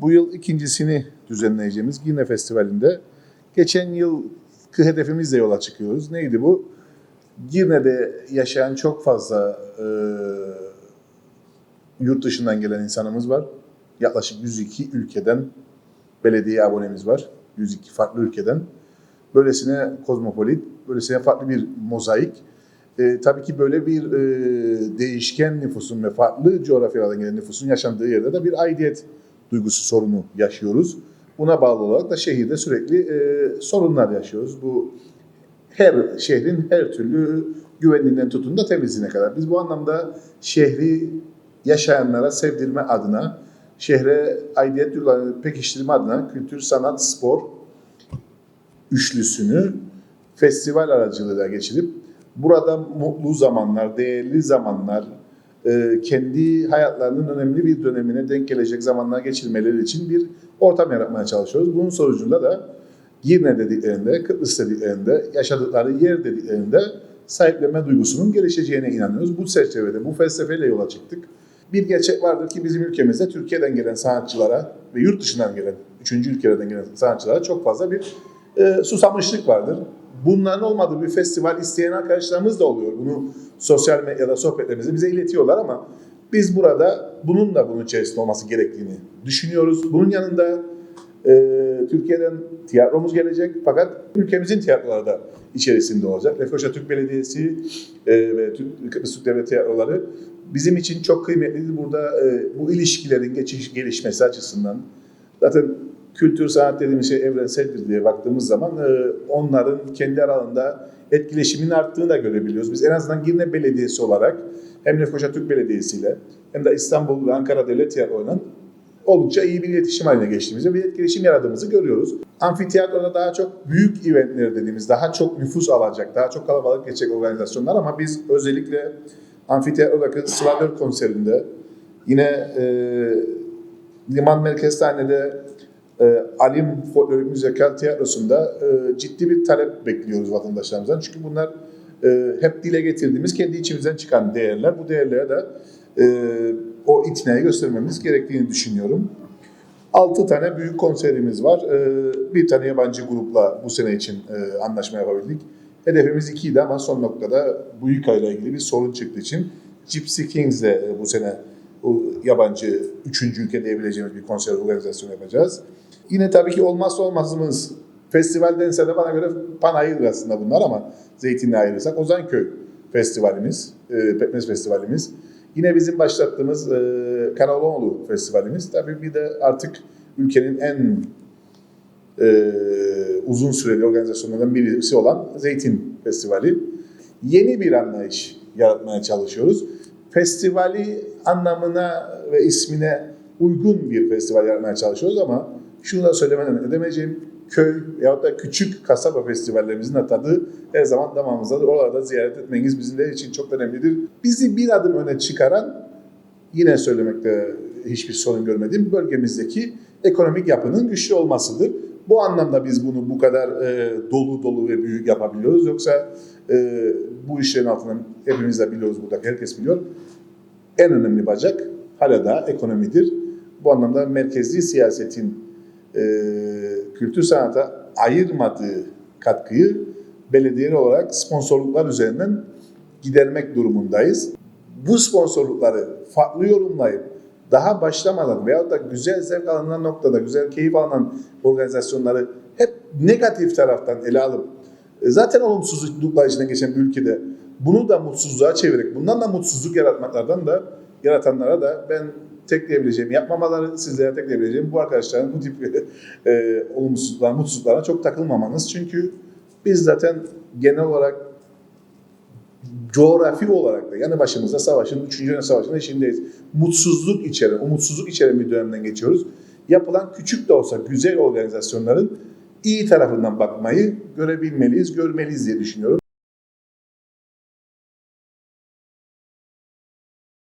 Bu yıl ikincisini düzenleyeceğimiz Girne Festivali'nde geçen yılki hedefimizle yola çıkıyoruz. Neydi bu? Girne'de yaşayan çok fazla e, yurt dışından gelen insanımız var. Yaklaşık 102 ülkeden belediye abonemiz var. 102 farklı ülkeden. Böylesine kozmopolit, böylesine farklı bir mozaik. E, tabii ki böyle bir e, değişken nüfusun ve farklı coğrafyalardan gelen nüfusun yaşandığı yerde de bir aidiyet duygusu sorunu yaşıyoruz. Buna bağlı olarak da şehirde sürekli e, sorunlar yaşıyoruz. Bu her şehrin her türlü güvenliğinden tutun da temizliğine kadar. Biz bu anlamda şehri yaşayanlara sevdirme adına, şehre aidiyet duygularını pekiştirme adına kültür, sanat, spor üçlüsünü festival aracılığıyla geçirip burada mutlu zamanlar, değerli zamanlar, kendi hayatlarının önemli bir dönemine denk gelecek zamanlar geçirmeleri için bir ortam yaratmaya çalışıyoruz. Bunun sonucunda da Girne dediklerinde, Kıbrıs dediklerinde, yaşadıkları yer dediklerinde sahiplenme duygusunun gelişeceğine inanıyoruz. Bu çerçevede, bu felsefeyle yola çıktık. Bir gerçek vardır ki bizim ülkemizde Türkiye'den gelen sanatçılara ve yurt dışından gelen, üçüncü ülkelerden gelen sanatçılara çok fazla bir e, susamışlık vardır. Bunların olmadığı bir festival isteyen arkadaşlarımız da oluyor. Bunu sosyal medyada sohbetlerimizde bize iletiyorlar ama biz burada bunun da bunun içerisinde olması gerektiğini düşünüyoruz. Bunun yanında e, Türkiye'den tiyatromuz gelecek fakat ülkemizin tiyatroları da içerisinde olacak. Lefkoşa Türk Belediyesi e, ve Türk, Devlet Tiyatroları bizim için çok kıymetlidir. Burada e, bu ilişkilerin geçiş, gelişmesi açısından zaten kültür sanat dediğimiz şey evrenseldir diye baktığımız zaman e, onların kendi aralarında etkileşimin arttığını da görebiliyoruz. Biz en azından Girne Belediyesi olarak hem Lefkoşa Türk Belediyesi ile hem de İstanbul ve Ankara Devlet Tiyatroları'nın oldukça iyi bir iletişim haline geçtiğimizi ve etkileşim yaradığımızı görüyoruz. Amfiteyatroda daha çok büyük eventler dediğimiz, daha çok nüfus alacak, daha çok kalabalık geçecek organizasyonlar ama biz özellikle amfiteyatrodaki Slavyer konserinde yine e, Liman Merkezhane'de e, Alim Folklorik Müzikal Tiyatrosu'nda e, ciddi bir talep bekliyoruz vatandaşlarımızdan. Çünkü bunlar e, hep dile getirdiğimiz, kendi içimizden çıkan değerler. Bu değerlere de e, o itinayı göstermemiz gerektiğini düşünüyorum. 6 tane büyük konserimiz var. E, bir tane yabancı grupla bu sene için e, anlaşma yapabildik. Hedefimiz ikiydi ama son noktada bu ile ilgili bir sorun çıktığı için Gypsy Kings'le e, bu sene bu yabancı üçüncü ülke diyebileceğimiz bir konser organizasyonu yapacağız. Yine tabii ki olmazsa olmazımız festival dense de bana göre panayır aslında bunlar ama Zeytin'le ayırırsak Ozanköy Festivalimiz, e, Pekmez Festivalimiz. Yine bizim başlattığımız e, Karaloğlu Festivalimiz. Tabii bir de artık ülkenin en e, uzun süreli organizasyonlarından birisi olan Zeytin Festivali. Yeni bir anlayış yaratmaya çalışıyoruz. Festivali anlamına ve ismine uygun bir festival yaratmaya çalışıyoruz ama şunu da söylemeden edemeyeceğim. Köy yahut da küçük kasaba festivallerimizin de tadı her zaman damağımızdadır. Oralarda ziyaret etmeniz bizim de için çok önemlidir. Bizi bir adım öne çıkaran yine söylemekte hiçbir sorun görmediğim bölgemizdeki ekonomik yapının güçlü olmasıdır. Bu anlamda biz bunu bu kadar e, dolu dolu ve büyük yapabiliyoruz. Yoksa e, bu işlerin altından hepimiz de biliyoruz burada, herkes biliyor. En önemli bacak hala da ekonomidir. Bu anlamda merkezi siyasetin e, kültür sanata ayırmadığı katkıyı belediyeler olarak sponsorluklar üzerinden gidermek durumundayız. Bu sponsorlukları farklı yorumlayıp daha başlamadan veyahut da güzel zevk alınan noktada, güzel keyif alınan organizasyonları hep negatif taraftan ele alıp e, zaten olumsuzluklar içinden geçen bir ülkede bunu da mutsuzluğa çevirerek, bundan da mutsuzluk yaratmaklardan da yaratanlara da ben tek diyebileceğim, yapmamaları sizlere tek diyebileceğim bu arkadaşların bu tip e, olumsuzluklara, mutsuzluklara çok takılmamanız. Çünkü biz zaten genel olarak coğrafi olarak da yanı başımızda savaşın, 3. Dünya Savaşı'nın içindeyiz. Mutsuzluk içeren, umutsuzluk içeren bir dönemden geçiyoruz. Yapılan küçük de olsa güzel organizasyonların iyi tarafından bakmayı görebilmeliyiz, görmeliyiz diye düşünüyorum.